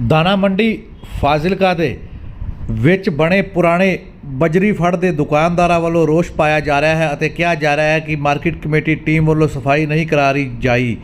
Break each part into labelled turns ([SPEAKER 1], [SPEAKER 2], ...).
[SPEAKER 1] ਦਾਣਾ ਮੰਡੀ ਫਾਜ਼ਿਲਕਾ ਦੇ ਵਿੱਚ ਬਣੇ ਪੁਰਾਣੇ ਬਜਰੀ ਫੜ ਦੇ ਦੁਕਾਨਦਾਰਾਂ ਵੱਲੋਂ ਰੋਸ਼ ਪਾਇਆ ਜਾ ਰਿਹਾ ਹੈ ਅਤੇ ਕਿਹਾ ਜਾ ਰਿਹਾ ਹੈ ਕਿ ਮਾਰਕੀਟ ਕਮੇਟੀ ਟੀਮ ਵੱਲੋਂ ਸਫ਼ਾਈ ਨਹੀਂ ਕਰਾ ਰਹੀ ਜਾਈ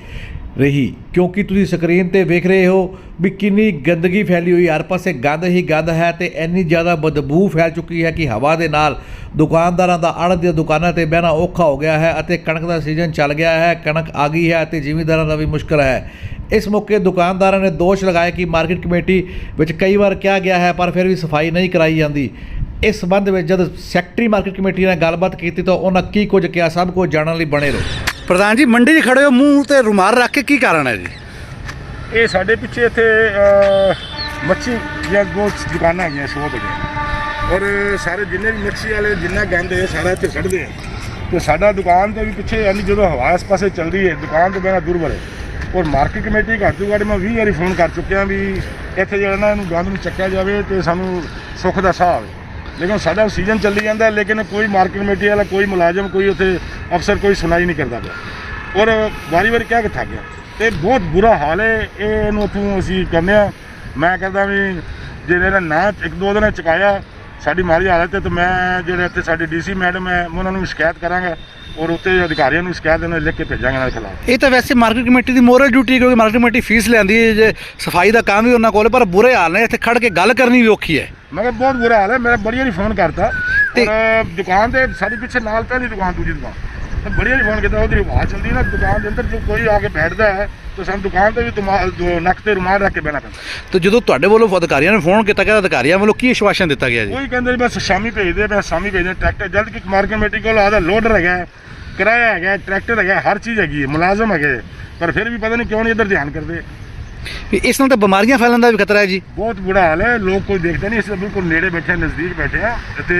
[SPEAKER 1] ਰਹੀ। ਕਿਉਂਕਿ ਤੁਸੀਂ ਸਕਰੀਨ ਤੇ ਵੇਖ ਰਹੇ ਹੋ ਵੀ ਕਿੰਨੀ ਗੰਦਗੀ ਫੈਲੀ ਹੋਈ ਹਰ ਪਾਸੇ ਗੰਦ ਹੀ ਗੰਦ ਹੈ ਤੇ ਇੰਨੀ ਜ਼ਿਆਦਾ ਬਦਬੂ ਫੈਲ ਚੁੱਕੀ ਹੈ ਕਿ ਹਵਾ ਦੇ ਨਾਲ ਦੁਕਾਨਦਾਰਾਂ ਦਾ ਅੜ੍ਹ ਦੀਆਂ ਦੁਕਾਨਾਂ ਤੇ ਬਹਿਣਾ ਔਖਾ ਹੋ ਗਿਆ ਹੈ ਅਤੇ ਕਣਕ ਦਾ ਸੀਜ਼ਨ ਚੱਲ ਗਿਆ ਹੈ। ਕਣਕ ਆ ਗਈ ਹੈ ਅਤੇ ਜ਼ਿਮੀਂਦਾਰਾਂ ਦਾ ਵੀ ਮੁਸ਼ਕਲ ਹੈ। ਇਸ ਮੌਕੇ ਦੁਕਾਨਦਾਰਾਂ ਨੇ ਦੋਸ਼ ਲਗਾਇਆ ਕਿ ਮਾਰਕੀਟ ਕਮੇਟੀ ਵਿੱਚ ਕਈ ਵਾਰ ਕਿਹਾ ਗਿਆ ਹੈ ਪਰ ਫਿਰ ਵੀ ਸਫ਼ਾਈ ਨਹੀਂ ਕਰਾਈ ਜਾਂਦੀ। ਇਸ ਸੰਬੰਧ ਵਿੱਚ ਜਦ ਸੈਕਟਰੀ ਮਾਰਕੀਟ ਕਮੇਟੀ ਨਾਲ ਗੱਲਬਾਤ ਕੀਤੀ ਤਾਂ ਉਹਨਾਂ ਕੀ ਕੁਝ ਕਿਹਾ ਸਭ ਕੁਝ ਜਾਣਨ ਲਈ ਬਣੇ ਰਹੋ।
[SPEAKER 2] ਪ੍ਰਧਾਨ ਜੀ ਮੰਡੀ 'ਚ ਖੜੇ ਹੋ ਮੂੰਹ ਤੇ ਰੁਮਾਲ ਰੱਖ ਕੇ ਕੀ ਕਾਰਨ ਹੈ ਜੀ?
[SPEAKER 3] ਇਹ ਸਾਡੇ ਪਿੱਛੇ ਇੱਥੇ ਅਹ, ਮੱਛੀ ਦੀਆਂ ਦੋ ਦੁਕਾਨਾਂ ਹੈਗੀਆਂ ਸੋਧ ਹੈਗੀਆਂ ਔਰ ਸਾਰੇ ਜਿੰਨੇ ਵੀ ਮੱਛੀ ਵਾਲੇ ਜਿੰਨਾ ਗੰਦ ਹੈ ਸਾਰਾ ਇੱਥੇ ਕੱਢਦੇ ਆ। ਤੇ ਸਾਡਾ ਦੁਕਾਨ ਤੇ ਵੀ ਪਿੱਛੇ ਯਾਨੀ ਜਦੋਂ ਹਵਾ ਇਸ ਪਾਸੇ ਚੱਲਦੀ ਹੈ ਦੁਕਾਨ ਤੋਂ ਬੈਣਾ ਦੁਰਬਲ ਹੈ ਔਰ ਮਾਰਕੀਟ ਕਮੇਟੀ ਘੱਟ ਤੋਂ ਘੱਟ ਮੈਂ 20 ਵਾਰੀ ਫੋਨ ਕਰ ਚੁੱਕਿਆ ਵੀ ਇੱਥੇ ਜਿਹੜਾ ਨਾ ਇਹਨੂੰ ਗੰਦ ਨੂੰ ਚੱਕਿਆ ਜਾਵੇ ਤੇ ਸਾਨੂੰ ਸੁੱਖ ਦਾ ਸਾਹ ਆਵੇ। ਲੇਕਿਨ ਸਾਡਾ ਸੀਜ਼ਨ ਚੱਲੀ ਜਾਂਦਾ, ਲੇਕਿਨ ਕੋਈ ਮਾਰਕੀਟ ਕਮੇਟੀ ਵਾਲਾ, ਕੋਈ ਮੁਲਾਜ਼ਮ, ਕੋਈ ਉੱਥੇ ਅਫਸਰ, ਕੋਈ ਸੁਣਾਈ ਨਹੀਂ ਕਰਦਾ ਪਿਆ। ਔਰ ਵਾਰੀ ਵਾਰੀ ਕਹਿ ਕੇ ਥੱਕ ਗਿਆ। ਤੇ ਬਹੁਤ ਬੁਰਾ ਹਾਲ ਹੈ, ਇਹਨੂੰ ਉੱਥੋਂ ਅਸੀਂ ਕਹਿੰਦੇ ਆ। ਮੈਂ ਕਹਿੰਦਾ ਵੀ ਜੇ ਇਹਦਾ ਨਾ ਇੱਕ ਦੋ ਦਿਨ ਚੁਕਾਇਆ, ਸਾਡੀ ਮਾੜੀ ਹਾਲਤ ਹੈ ਤੇ ਮੈਂ ਜਿਹੜੇ ਇੱਥੇ ਸਾਡੇ ਡੀਸੀ ਮੈਡਮ ਹੈ ਉਹਨਾਂ ਨੂੰ ਸ਼ਿਕਾਇਤ ਕਰਾਂਗਾ। ਔਰ ਉੱਤੇ ਅਧਿਕਾਰੀਆਂ ਨੂੰ ਸ਼ਿਕਾਇਤ ਇਹਨਾਂ ਲਿਖ ਕੇ ਭੇਜਾਂਗੇ ਦੇ ਖਿਲਾਫ
[SPEAKER 2] ਇਹ ਤਾਂ ਵੈਸੇ ਮਾਰਕੀਟ ਕਮੇਟੀ ਦੀ ਮੋਰਲ ਡਿਊਟੀ ਕਿਉਂਕਿ ਮਾਰਕੀਟ ਕਮੇਟੀ ਫੀਸ ਲੈਂਦੀ ਹੈ ਜੇ ਸਫ਼ਾਈ ਦਾ ਕੰਮ ਵੀ ਉਹਨਾਂ ਕੋਲ ਪਰ ਬੁਰੇ ਹਾਲ ਨੇ ਇੱਥੇ ਖੜ ਕੇ ਗੱਲ ਕਰਨੀ ਵੀ ਔਖੀ ਹੈ।
[SPEAKER 3] ਮੈਂ ਕਿਹਾ ਬਹੁਤ ਬੁਰਾ ਹਾਲ ਹੈ ਮੈਂ ਬੜੀ ਵਾਰੀ ਫੋਨ ਕਰਤਾ।
[SPEAKER 2] ਤੇ-
[SPEAKER 3] ਦੁਕਾਨ ਦੇ ਸਾਡੀ ਪਿੱਛੇ ਨਾਲ ਪਹਿਲੀ ਦੁਕਾਨ ਦੂਜੀ ਦੁਕਾਨ। ਬੜੀ ਵਾਰੀ ਫੋਨ ਕੀਤਾ ਉਹਦੀ ਆਵਾਜ਼ ਚੱਲਦੀ ਨਾ ਦੁਕਾਨ ਦੇ ਅੰਦਰ ਜੋ ਕੋਈ ਆ ਕੇ ਬੈਠਦਾ ਹੈ ਤਾਂ ਸਾਨੂੰ ਦੁਕਾਨ ਤੇ ਵੀ ਤੁਮਾ- ਦੋ ਨੱਕ ਤੇ ਰੁਮਾਲ ਰੱਖ ਕੇ ਬਹਿਣਾ ਪੈਂਦਾ।
[SPEAKER 2] ਤੇ ਜਦੋਂ ਤੁਹਾਡੇ ਵੱਲੋਂ ਅਧਿਕਾਰੀਆਂ ਨੇ ਫੋਨ ਕੀਤਾ ਕਿ ਅਧਿਕਾਰੀਆਂ ਵੱਲੋਂ ਕੀ ਆਸ਼ਵਾਸਨ ਦਿੱਤਾ ਗਿਆ ਜੀ?
[SPEAKER 3] ਕੋਈ ਕਹਿੰਦੇ ਬਸ ਸ਼ਾਮੀ ਭੇਜਦੇ ਬਸ ਸ਼ਾਮੀ ਭੇਜਦੇ ਟਰੈਕਟਰ ਜਦ ਕਿ ਮਾਰਕੀਟ ਕਮੇਟੀ ਕੋਲ ਆਦਾ ਲੋਡਰ ਹੈਗਾ ਕਿਰਾਇਆ ਹੈਗਾ ਟਰੈਕਟਰ ਹੈਗਾ ਹਰ ਚੀਜ਼ ਹੈਗੀ ਹੈ ਮੁਲਾਜ਼ਮ ਹੈਗੇ ਪਰ ਫਿਰ ਵੀ ਪਤਾ ਨਹੀਂ ਕਿਉਂ ਨਹੀਂ ਇੱਧਰ ਧਿਆਨ ਕਰਦੇ।
[SPEAKER 2] ਇਸ ਨਾਲ ਤਾਂ ਬਿਮਾਰੀਆਂ ਫੈਲਣ ਦਾ ਵੀ ਖਤਰਾ ਹੈ ਜੀ।
[SPEAKER 3] ਬਹੁਤ ਬੁਰਾ ਹਾਲ ਹੈ ਲੋਕ ਕੋਈ ਦੇਖਦੇ ਨਹੀਂ ਇਸ ਲਈ ਬਿਲਕੁਲ ਨੇੜੇ ਬੈਠੇ ਨਜ਼ਦੀਕ ਬੈਠੇ ਆ ਤੇ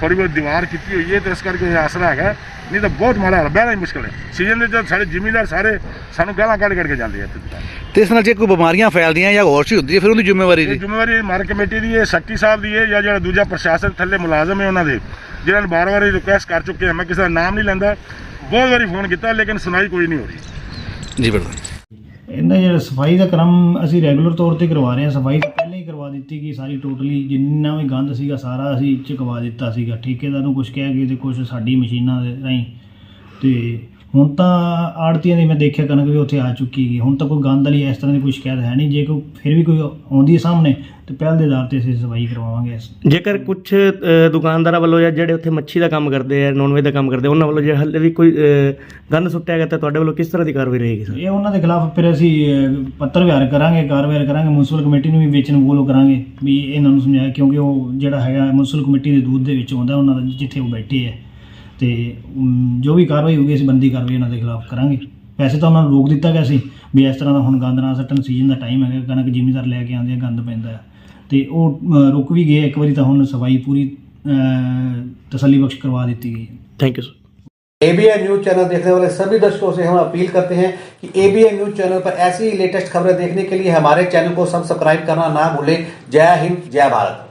[SPEAKER 3] ਥੋੜੀ ਬਹੁਤ ਦੀਵਾਰ ਕੀਤੀ ਹੋਈ ਹੈ ਤੇ ਇਸ ਕਰਕੇ ਇਹ ਆਸਰਾ ਹੈਗਾ ਨਹੀਂ ਤਾਂ ਬਹੁਤ ਮਾੜਾ ਹਾਲ ਬਹਿਣਾ ਹੀ ਮੁਸ਼ਕਲ ਹੈ। ਸੀਜ਼ਨ ਦੇ ਜਦ ਸਾਡੇ ਜ਼ਿਮੀਂਦਾਰ ਸਾਰੇ ਸਾਨੂੰ ਗਾਲਾਂ ਕੱਢ ਕੱਢ ਕੇ ਜਾਂਦੇ ਆ
[SPEAKER 2] ਤੇ। ਇਸ ਨਾਲ ਜੇ ਕੋਈ ਬਿਮਾਰੀਆਂ ਫੈਲਦੀਆਂ ਜਾਂ ਹੋਰ ਚੀਜ਼ ਹੁੰਦੀ ਹੈ ਫਿਰ ਉਹਦੀ ਜ਼ਿੰਮੇਵਾਰੀ ਜੀ।
[SPEAKER 3] ਜ਼ਿੰਮੇਵਾਰੀ ਮਾਰਕ ਕਮੇਟੀ ਦੀ ਹੈ ਸੈਕਟਰੀ ਸਾਹਿਬ ਦੀ ਹੈ ਜਾਂ ਜਿਹੜਾ ਦੂਜਾ ਪ੍ਰਸ਼ਾਸਨ ਥੱਲੇ ਮੁਲਾਜ਼ਮ ਹੈ ਉਹਨਾਂ ਦੇ ਜਿਹਨਾਂ ਨੇ ਬਾਰ-ਬਾਰ ਰਿਕੁਐਸਟ ਕਰ ਚੁੱਕੇ ਹਾਂ ਮੈਂ ਕਿਸੇ ਦਾ ਨਾਮ ਨਹੀਂ ਲੈਂਦਾ। ਬਹੁਤ ਵਾਰੀ ਫੋਨ ਕੀਤਾ ਲੇਕਿਨ ਸੁਣਾਈ ਕੋਈ ਨਹੀਂ ਹੋ ਰਹੀ।
[SPEAKER 2] ਜੀ ਪ੍ਰਧਾਨ
[SPEAKER 4] ਇਹਨਾਂ ਜਿਹੜਾ ਸਫ਼ਾਈ ਦਾ ਕੰਮ ਅਸੀਂ ਰੈਗੂਲਰ ਤੌਰ ਤੇ ਕਰਵਾ ਰਹੇ ਹਾਂ, ਸਫ਼ਾਈ ਤਾਂ ਪਹਿਲਾਂ ਹੀ ਕਰਵਾ ਦਿੱਤੀ ਗਈ ਸਾਰੀ ਟੋਟਲੀ ਜਿੰਨਾ ਵੀ ਗੰਦ ਸੀਗਾ ਸਾਰਾ ਅਸੀਂ ਚੁਕਵਾ ਦਿੱਤਾ ਸੀਗਾ। ਠੇਕੇਦਾਰ ਨੂੰ ਕੁਝ ਕਹਿ ਗਏ ਤੇ ਕੁਝ ਸਾਡੀ ਮਸ਼ੀਨਾਂ ਦੇ ਰਾਹੀਂ ਤੇ ਹੁਣ ਤਾਂ ਆੜਤੀਆਂ ਦੀ ਮੈਂ ਦੇਖਿਆ ਕਣਕ ਵੀ ਉੱਥੇ ਆ ਚੁੱਕੀ ਗਈ ਹੁਣ ਤਾਂ ਕੋਈ ਗੰਦ ਵਾਲੀ ਇਸ ਤਰ੍ਹਾਂ ਦੀ ਕੋਈ ਸ਼ਿਕਾਇਤ ਹੈ ਨਹੀਂ। ਜੇ ਕੋਈ ਫਿਰ ਵੀ ਕੋਈ ਆਉਂਦੀ ਹੈ ਸਾਹਮਣੇ ਤੇ ਪਹਿਲ ਦੇ ਆਧਾਰ ਤੇ ਅਸੀਂ ਸਫ਼ਾਈ ਕਰਵਾਵਾਂਗੇ
[SPEAKER 5] ਜੇਕਰ ਕੁਝ ਦੁਕਾਨਦਾਰਾਂ ਵੱਲੋਂ ਜਾਂ ਜਿਹੜੇ ਉੱਥੇ ਮੱਛੀ ਦਾ ਕੰਮ ਕਰਦੇ ਆ ਨੌਨਵੇਜ ਦਾ ਕੰਮ ਕਰਦੇ ਉਹਨਾਂ ਵੱਲੋਂ ਜੇ ਹੱਲੇ ਵੀ ਕੋਈ ਗੰਦ ਸੁੱਟਿਆ ਗਿਆ ਤਾਂ ਤੁਹਾਡੇ ਵੱਲੋਂ ਕਿਸ ਤਰ੍ਹਾਂ ਦੀ ਕਾਰਵਾਈ ਰਹੇਗੀ ਸਰ?
[SPEAKER 4] ਇਹ ਉਹਨਾਂ ਦੇ ਖਿਲਾਫ ਫਿਰ ਅਸੀਂ ਪੱਤਰ ਵਿਹਾਰ ਕਰਾਂਗੇ ਕਾਰਵਾਈ ਕਰਾਂਗੇ ਮਿਊਨਿਸਪਲ ਕਮੇਟੀ ਨੂੰ ਵੀ ਵੇਚਣ ਬੋਲੋ ਕਰਾਂਗੇ ਵੀ ਇਹਨਾਂ ਨੂੰ ਸਮਝਾਇਆ ਕਿਉਂਕਿ ਉਹ ਜਿਹੜਾ ਹੈਗਾ ਮਿਊਨਿਸਪਲ ਕਮੇਟੀ ਦੇ ਦੂਧ ਦੇ ਵਿੱਚ ਆਉਂਦਾ ਉਹਨਾਂ ਦਾ ਜਿੱਥੇ ਉਹ ਬੈਠੇ ਹੈ ਤੇ ਅਮ, ਜੋ ਵੀ ਕਾਰਵਾਈ ਹੋਊਗੀ ਅਸੀਂ ਬੰਦੀ ਕਾਰਵਾਈ ਉਹਨਾਂ ਦੇ ਖਿਲਾਫ ਕਰਾਂਗੇ ਵੈਸੇ ਤਾਂ ਉਹਨਾਂ ਨੂੰ ਰੋਕ ਦਿੱਤਾ ਗਿਆ ਸੀ ਵੀ ਇਸ ਤਰ੍ਹਾਂ ਦਾ ਹੁਣ ਗੰਦ ਨਾ ਸੱਟਣ ਸੀਜ਼ਨ ਦਾ ਟਾਈਮ ਹੈਗਾ ਕਣਕ ਜ਼ਿਮੀਦਾਰ ਲੈ ਕੇ ਆਉਂਦੇ ਆ ਗੰਦ ਪੈਂਦਾ ਹੈ ਤੇ ਉਹ ਅਹ, ਰੁਕ ਵੀ ਗਏ ਇੱਕ ਵਾਰੀ ਤਾਂ ਹੁਣ ਸਫਾਈ ਪੂਰੀ ਅਹ, ਤਸੱਲੀ ਬਖਸ਼ ਕਰਵਾ ਦਿੱਤੀ ਗਈ
[SPEAKER 5] thank you sir
[SPEAKER 6] ABN news channel देखने वाले सभी दर्शकों से हम अपील करते हैं कि एबीएन न्यूज चैनल पर ऐसी ही लेटेस्ट खबरें देखने के लिए हमारे चैनल को सब्सक्राइब करना ना भूलें जय हिंद जय भारत